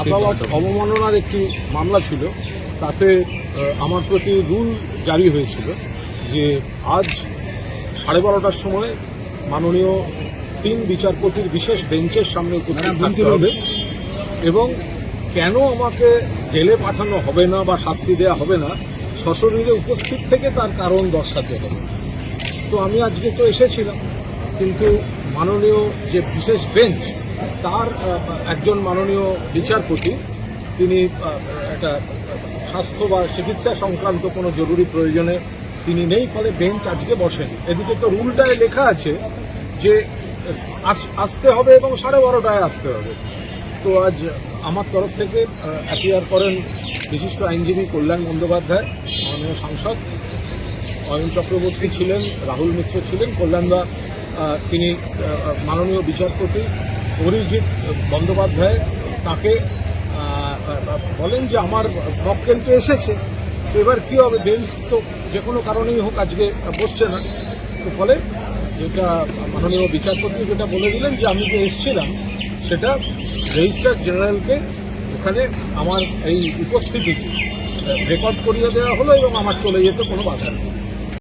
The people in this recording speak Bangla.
আদালত অবমাননার একটি মামলা ছিল তাতে আমার প্রতি রুল জারি হয়েছিল যে আজ সাড়ে বারোটার সময় মাননীয় তিন বিচারপতির বিশেষ বেঞ্চের সামনে উপস্থিত থাকতে হবে। এবং কেন আমাকে জেলে পাঠানো হবে না বা শাস্তি দেওয়া হবে না সশরীরে উপস্থিত থেকে তার কারণ দর্শাতে হবে। তো আমি আজকে তো এসেছিলাম কিন্তু মাননীয় যে বিশেষ বেঞ্চ তার একজন মাননীয় বিচারপতি, তিনি একটা স্বাস্থ্য বা চিকিৎসা সংক্রান্ত কোনো জরুরি প্রয়োজনে তিনি নেই, ফলে বেঞ্চ আজকে বসেন। এদিকে তো রুলটায় লেখা আছে যে, আস- আসতে হবে এবং সাড়ে বারোটায় আসতে হবে। তো আজ আমার তরফ থেকে অ্যাপিয়ার করেন বিশিষ্ট আইনজীবী কল্যাণ বন্দ্যোপাধ্যায়, মাননীয় সাংসদ অয়ন চক্রবর্তী ছিলেন, রাহুল মিশ্র ছিলেন কল্যাণদা তিনি মাননীয় বিচারপতি অরিজিৎ বন্দ্যোপাধ্যায় তাকে বলেন যে আমার মক্কেল তো এসেছে তো এবার কী হবে বেঞ্চ তো যে কোনো কারণেই হোক আজকে বসছে না। তো ফলে যেটা মাননীয় বিচারপতি যেটা বলে দিলেন যে আমি যে এসেছিলাম, সেটা রেজিস্ট্রার জেনারেলকে ওখানে আমার এই উপস্থিতিটি রেকর্ড করিয়ে দেওয়া হলো এবং আমার চলে যেতে কোনো বাধা নেই।